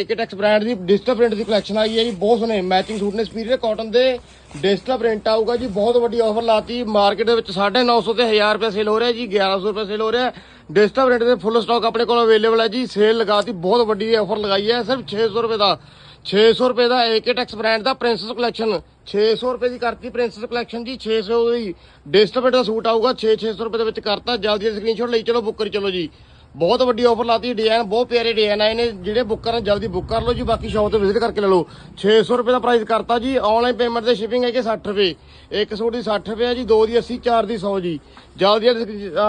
ਏਕਟੈਕਸ brand ਦੀ digital print ਦੀ collection ਆਈ ਹੈ ਜੀ, ਬਹੁਤ ਸੋਹਣੇ ਮੈਚਿੰਗ ਸੂਟ ਨੇ ਸਪੀਰੀਅਰ ਕਾਟਨ ਦੇ ਡਿਜੀਟਲ ਪ੍ਰਿੰਟ ਆਊਗਾ ਜੀ, ਬਹੁਤ ਵੱਡੀ ਆਫਰ ਲਾਤੀ ਮਾਰਕੀਟ ਦੇ ਵਿੱਚ 950 ਤੇ 1000 ਰੁਪਏ ਸੇਲ ਹੋ ਰਿਹਾ ਜੀ 1100 ਰੁਪਏ ਸੇਲ ਹੋ ਰਿਹਾ। ਡਿਜੀਟਲ ਪ੍ਰਿੰਟ ਦੇ ਫੁੱਲ ਸਟਾਕ ਆਪਣੇ ਕੋਲ ਅਵੇਲੇਬਲ ਹੈ ਜੀ ਸੇਲ ਲਗਾਤੀ, ਬਹੁਤ ਵੱਡੀ ਆਫਰ ਲਗਾਈ ਹੈ, ਸਿਰਫ 600 ਰੁਪਏ ਦਾ 600 ਰੁਪਏ ਦਾ ਏਕਟੈਕਸ ਬ੍ਰਾਂਡ ਦਾ ਪ੍ਰਿੰਸਸ ਕਲੈਕਸ਼ਨ 600 ਰੁਪਏ ਦੀ ਕਰਤੀ ਪ੍ਰਿੰਸਸ ਕਲੈਕਸ਼ਨ ਜੀ 600 ਦੀ ਡਿਜੀਟਲ ਪ੍ਰਿੰਟ ਦਾ ਸੂਟ ਆਊਗਾ 6 600 ਰੁਪਏ ਦੇ ਵਿੱਚ ਕਰਤਾ, ਜਲਦੀ ਸਕਰੀਨਸ਼ਾਟ ਲਈ, ਚਲੋ ਬੁੱਕ ਕਰੀ, ਚਲੋ ਜੀ। ਬਹੁਤ ਵੱਡੀ ਆਫਰ ਲਾਤੀ ਡਿਜ਼ਾਈਨ ਬਹੁਤ ਪਿਆਰੇ ਡਿਜ਼ਾਈਨ ਆਏ ਨੇ, ਜਿਹੜੇ ਬੁੱਕ ਕਰਨ ਜਲਦੀ ਬੁੱਕ ਕਰ ਲਓ ਜੀ, ਬਾਕੀ ਸ਼ਾਪ ਤੇ ਵਿਜ਼ਿਟ ਕਰਕੇ ਲੈ ਲਓ। 600 ਰੁਪਏ ਦਾ ਪ੍ਰਾਈਸ ਕਰਤਾ ਜੀ ਆਨਲਾਈਨ ਪੇਮੈਂਟ ਤੇ ਸ਼ਿਪਿੰਗ ਹੈ ਕਿ 60 ਰੁਪਏ। ਇੱਕ ਸੂਟ ਦੀ 60 ਰੁਪਏ ਹੈ ਜੀ, ਦੋ ਦੀ 80 ਚਾਰ ਦੀ 100 ਜੀ। ਜਲਦੀ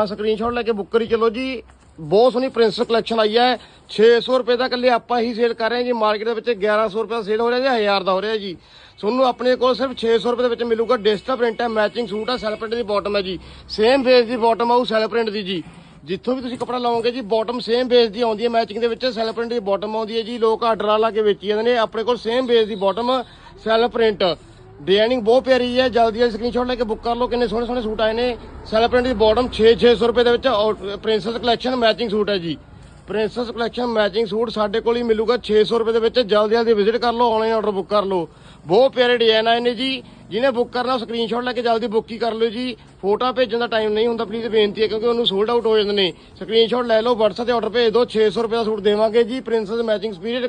ਸਕਰੀਨਸ਼ਾਟ ਲੈ ਕੇ ਬੁੱਕ ਕਰੀ ਚੱਲੋ ਜੀ। ਬਹੁਤ ਸੋਹਣੀ ਪ੍ਰਿੰਸ ਕਲੈਕਸ਼ਨ ਆਈ ਹੈ। 600 ਰੁਪਏ ਦਾ ਇਕੱਲੇ ਆਪਾਂ ਹੀ ਸੇਲ ਕਰ ਰਹੇ ਹਾਂ ਜੀ ਮਾਰਕੀਟ ਦੇ ਵਿੱਚ 1100 ਰੁਪਏ ਦਾ ਸੇਲ ਹੋ ਰਿਹਾ ਜਾਂ 1000 ਦਾ ਹੋ ਰਿਹਾ ਜੀ। ਤੁਹਾਨੂੰ ਆਪਣੇ ਕੋਲ ਸਿਰਫ 600 ਰੁਪਏ ਦੇ ਵਿੱਚ ਮਿਲੂਗਾ ਡਿਜੀਟਲ ਪ੍ਰਿੰਟ ਹੈ ਮੈਚਿੰਗ ਸੂਟ ਹੈ ਸੈਲ ਪ੍ਰਿੰਟ ਦੀ ਬਾਟਮ ਹੈ ਜੀ। ਸੇਮ ਫੇਸ ਦੀ ਬਾਟਮ ਆਊ ਸੈਲ ਪ੍ਰਿੰਟ ਦੀ ਜੀ। ਜਿੱਥੋਂ ਵੀ ਤੁਸੀਂ ਕੱਪੜਾ ਲਾਓਗੇ ਜੀ ਬਾਟਮ ਸੇਮ ਬੇਸ ਦੀ ਆਉਂਦੀ ਹੈ ਮੈਚਿੰਗ ਦੇ ਵਿੱਚ ਸੈਲ ਪ੍ਰਿੰਟ ਦੀ ਬਾਟਮ ਆਉਂਦੀ ਹੈ ਜੀ, ਲੋਕ ਆਰਡਰ ਲਾ ਕੇ ਵੇਚੀ ਜਾਂਦੇ ਨੇ, ਆਪਣੇ ਕੋਲ ਸੇਮ ਬੇਸ ਦੀ ਬਾਟਮ ਸੈਲ ਪ੍ਰਿੰਟ ਡਿਜ਼ਾਈਨਿੰਗ ਬਹੁਤ ਪਿਆਰੀ ਹੈ, ਜਲਦੀ ਜਲਦੀ ਸਕਰੀਨਸ਼ਾਟ ਲੈ ਕੇ ਬੁੱਕ ਕਰ ਲਓ, ਕਿੰਨੇ ਸੋਹਣੇ ਸੋਹਣੇ ਸੂਟ ਆਏ ਨੇ। ਸੈਲ ਪ੍ਰਿੰਟ ਦੀ ਬਾਟਮ 6 600 ਰੁਪਏ ਦੇ ਵਿੱਚ ਪ੍ਰਿੰਸਸ ਕਲੈਕਸ਼ਨ ਮੈਚਿੰਗ ਸੂਟ ਹੈ ਜੀ। ਪ੍ਰਿੰਸਸ ਕਲੈਕਸ਼ਨ ਮੈਚਿੰਗ ਸੂਟ ਸਾਡੇ ਕੋਲ ਹੀ ਮਿਲੂਗਾ 600 ਰੁਪਏ ਦੇ ਵਿੱਚ, ਜਲਦੀ ਜਲਦੀ ਵਿਜ਼ਿਟ ਕਰ ਲਓ ਆਨਲਾਈਨ ਆਰਡਰ ਬੁੱਕ ਕਰ ਲਓ। ਬਹੁਤ ਪਿਆਰੇ ਡਿਜ਼ਾਈਨ ਆਏ ਨੇ ਜੀ। ਜਿਹਨੇ ਬੁੱਕ ਕਰਨਾ ਸਕਰੀਨਸ਼ਾਟ ਲੈ ਕੇ ਜਲਦੀ ਬੁੱਕ ਹੀ ਕਰ ਲਓ ਜੀ। ਫੋਟੋ ਭੇਜਣ ਦਾ ਟਾਈਮ ਨਹੀਂ ਹੁੰਦਾ ਪਲੀਜ਼ ਬੇਨਤੀ ਹੈ, ਕਿਉਂਕਿ ਉਹਨੂੰ ਸੋਲਡ ਆਊਟ ਹੋ ਜਾਂਦੇ ਨੇ। ਸਕਰੀਨਸ਼ਾਟ ਲੈ ਲਓ, WhatsApp ਤੇ ਆਰਡਰ ਭੇਜ ਦਿਓ 600 ਰੁਪਏ ਦਾ ਸੂਟ ਦੇਵਾਂਗੇ ਜੀ। Princess matching superior